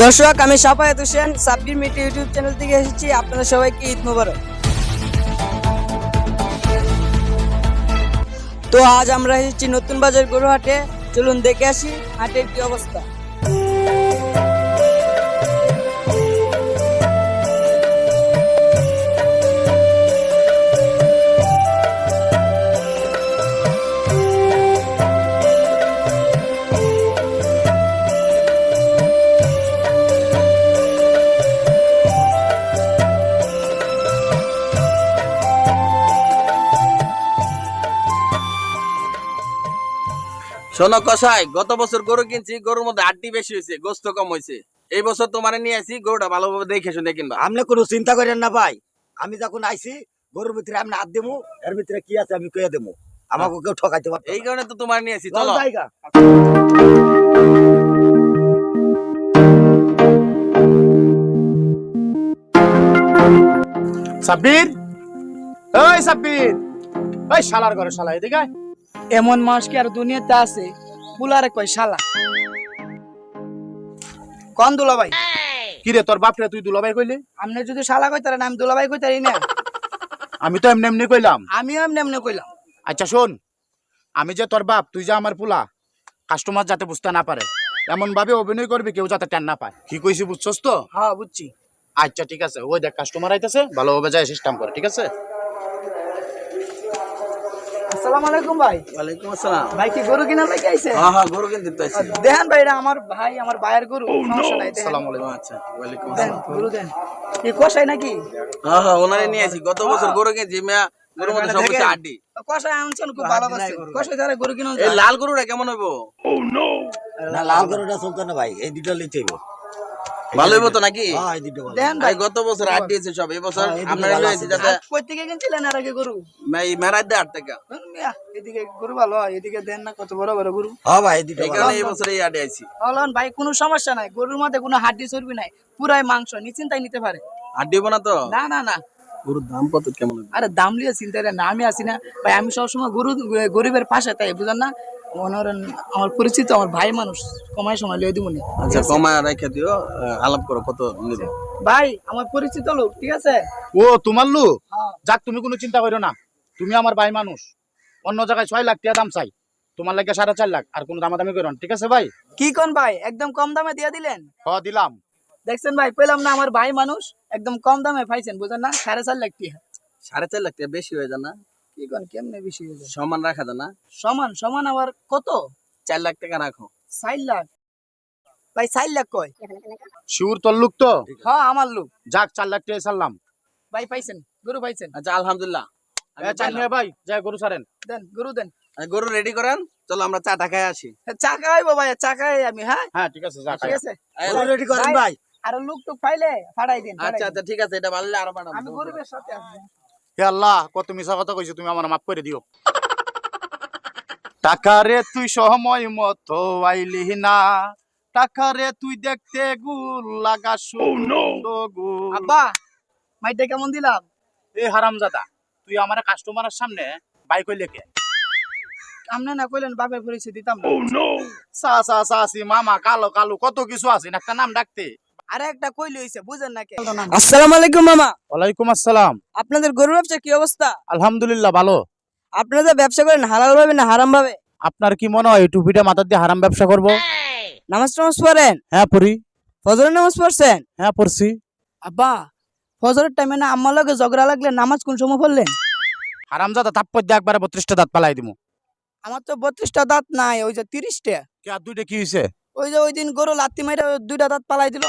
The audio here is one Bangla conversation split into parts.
দর্শক, আমি সাফায়াত হোসেন, সাব্বির মিটি ইউটিউব চ্যানেল থেকে এসেছি। আপনারা সবাইকে ঈদ মোবারক। তো আজ আমরা এসেছি নতুন বাজার গরুহাটে। চলুন দেখে আসি হাটের কি অবস্থা। শোনো কষাই গত বছর গরু কিনছি গরুর মধ্যে আড্ডি বেশি হয়েছে গোস্ত কম হয়েছে। এই বছর তোমার নিয়ে আসি গরুটা ভালোভাবে দেখে শুনে কিনবা। আপনি কোনো চিন্তা করেন না ভাই। আমি যখন আইছি গরুর ভিতরে আমি হাত দেবো এর ভিতরে কি আছে আমি কয়ে দেবো আমাকে কেউ ঠকাইতে পারবে এই কারণে তো তোমার নিয়ে আসি চল জায়গা। সাব্বির? ওই সাব্বির। ওই শালার ঘরে শালা এদিকে। এমন মানুষ কি আর দুনিয়াতে আছে? বুলারে কয় শালা। কোন দুলা ভাই কি রে তোর বাপরে তুই দুলাভাই কইলি? আপনি যদি শালা কইতারেন আমি দুলা ভাই কইতারি না। আমি তো এমনি এমনি কইলাম। আমিও এমনি এমনি কইলাম। আচ্ছা শোন। আমি যে তোর বাপ তুই যে আমার পুলা কাস্টমার যাতে বুঝতে না পারে এমন ভাবে অভিনয় করবি কেউ যাতে টেন না পায়। কি কইছি বুঝছস তো? হ্যাঁ বুঝছি। আচ্ছা ঠিক আছে। ওই দেখ কাস্টমার আইতেছে ভালোভাবে যায় সিস্টেম করে ঠিক আছে? আসসালামু আলাইকুম ভাই। ওয়ালাইকুম আসসালাম। ভাই কি গরু কিনা লাগে আইছে? হ্যাঁ হ্যাঁ গরু কিনতে তো আসছি দেখেন ভাই এটা আমার ভাই আমার ভাইয়ের গরু। সমস্যা নাই আসসালামু আলাইকুম। আচ্ছা ওয়ালাইকুম আসসালাম। গরু দেন। কি কষাই নাকি? হ্যাঁ হ্যাঁ ওনারে নিয়ে আসি গত বছর গরু কিনছি মেয়া গরুর মধ্যে আড্ডি। কষাই আনছেন খুব ভালো করছে কষাই যারা গরু কিনা এই লাল গরুটা কেমন হইব? না লাল গরুটা চলতো না ভাই এই দুটো লিতে নাকি? হ্যাঁ এই দুটো ভালো। দেন ভাই ভাই গত বছর আড্ডি আছে সব এই বছর হ্যাঁ, এই দুটো আপনারা ভালো নিয়ে আছে। আসি যাতে কই থেকে কিনছিলেন আর আগে গরু? এই মেরাজ দে আট টাকা এদিকে গরু ভালো এদিকে দেন না কত বড় বড় গরু। হ্যাঁ ভাই দুটো এই এই বছর এই আড্ডি আইছি। বলুন ভাই কোনো সমস্যা নাই। গরুর মধ্যে কোনো হাড্ডি চর্বি নাই পুরাই মাংস নিশ্চিন্তাই নিতে পারে। হাড্ডি হইব না তো? না না না। গরুর দাম কত কেমন আরে দাম লিয়ে চিন্তা রে না আমি আছি না। ভাই আমি সবসময় গরু গরিবের পাশে তাই বুঝেন না? মনে করেন আমার পরিচিত আমার ভাই মানুষ কমায় সময় লিয়ে দিব আচ্ছা কমা রেখে দিও আলাপ করো কত নিবে? ভাই আমার পরিচিত লোক ঠিক আছে? ও তোমার লু হ্যাঁ। যাক তুমি কোনো চিন্তা করো না। তুমি আমার ভাই মানুষ। অন্য জায়গায় ছয় লাখ টাকা দাম চাই। তোমার লাগে সাড়ে চার লাখ আর কোনো দামাদামি করো ঠিক আছে ভাই? কি কোন ভাই? একদম কম দামে দিয়ে দিলেন? হ দিলাম। দেখছেন ভাই পেলাম না আমার ভাই মানুষ একদম কম দামে পাইছেন বুঝেন না? সাড়ে চার লাখ টাকা। সাড়ে চার লাখ টাকা বেশি হয়ে যায় না? কোন কেমনে বেশি হয়ে যায়? সমান রাখা যায় না? সমান সমান আবার কত? চার লাখ টাকা রাখো। চার লাখ? ভাই চার লাখ কয়? শিউর তোর লোক তো? হ্যাঁ আমার লোক। যাক চার লাখ টাকা ছাড়লাম। ভাই পাইছেন? গরু পাইছেন? আচ্ছা আলহামদুলিল্লাহ। আমি এ, চার পাইলাম। নিয়ে ভাই যাই গরু ছাড়েন। দেন গরু দেন। আর গরু রেডি করেন? চলো আমরা চা টাকায় আসি। চা খাইবো ভাই চা খাই আমি হ্যাঁ? হ্যাঁ ঠিক আছে যাক ঠিক আছে? গরু রেডি করেন ভাই, ভাই। আর লোক টুক পাইলে ফাটাই দিন আচ্ছা আচ্ছা ঠিক আছে এটা ভালো আরও আমি সাথে আছি হে আল্লাহ কত মিশা কথা কইছো তুমি আমার মাফ করে দিও। টাকা রে তুই সময় মতো আইলি না টাকা রে তুই দেখতে গুল লাগা আব্বা মাইটা কেমন দিলাম? এ হারামজাদা তুই আমার কাস্টমারের সামনে বাইক কে? আপনি না কইলেন বাপের পরিচয় দিতাম না। সা সা সা সি মামা কালো কালো কত কিছু আছে না একটা নাম ডাকতে। আরে একটা কইলে হইছে বুঝেন না। কে আসসালামু আলাইকুম মামা। ওয়ালাইকুম আসসালাম। আপনাদের গরু ব্যবসা কি অবস্থা? আলহামদুলিল্লাহ ভালো। আপনারা যে ব্যবসা করেন হালাল ভাবে না হারাম ভাবে? আপনার কি মনে হয় টুপিটা মাথার দিয়ে হারাম ব্যবসা করব? নামাজ টামাজ পড়েন? হ্যাঁ পড়ি। ফজরের নামাজ পড়ছেন? হ্যাঁ পড়ছি। আব্বা ফজরের টাইমে না আম্মা লগে ঝগড়া লাগলে নামাজ কোন সময় পড়লেন? হারামজাদা তাপ্পর দিয়ে একবারে বত্রিশটা দাঁত পালাই দিমু। আমার তো বত্রিশটা দাঁত নাই ওই যে তিরিশটা। কে আর দুইটা কি হয়েছে ওই যে ওই দিন গরু লাত্তি মাইরা দুইটা দাঁত পালাই দিল।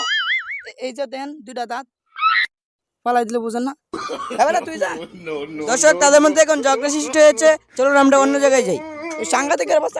এই যে দেন দুইটা দাঁত। পালাই দিলে বুঝেন না। এবারে তুই যা। দর্শক তাদের মধ্যে এখন ঝগড়া সৃষ্টি হয়েছে। চলুন আমরা অন্য জায়গায় যাই। সাংঘাতিক সাংঘাতিকের অবস্থা।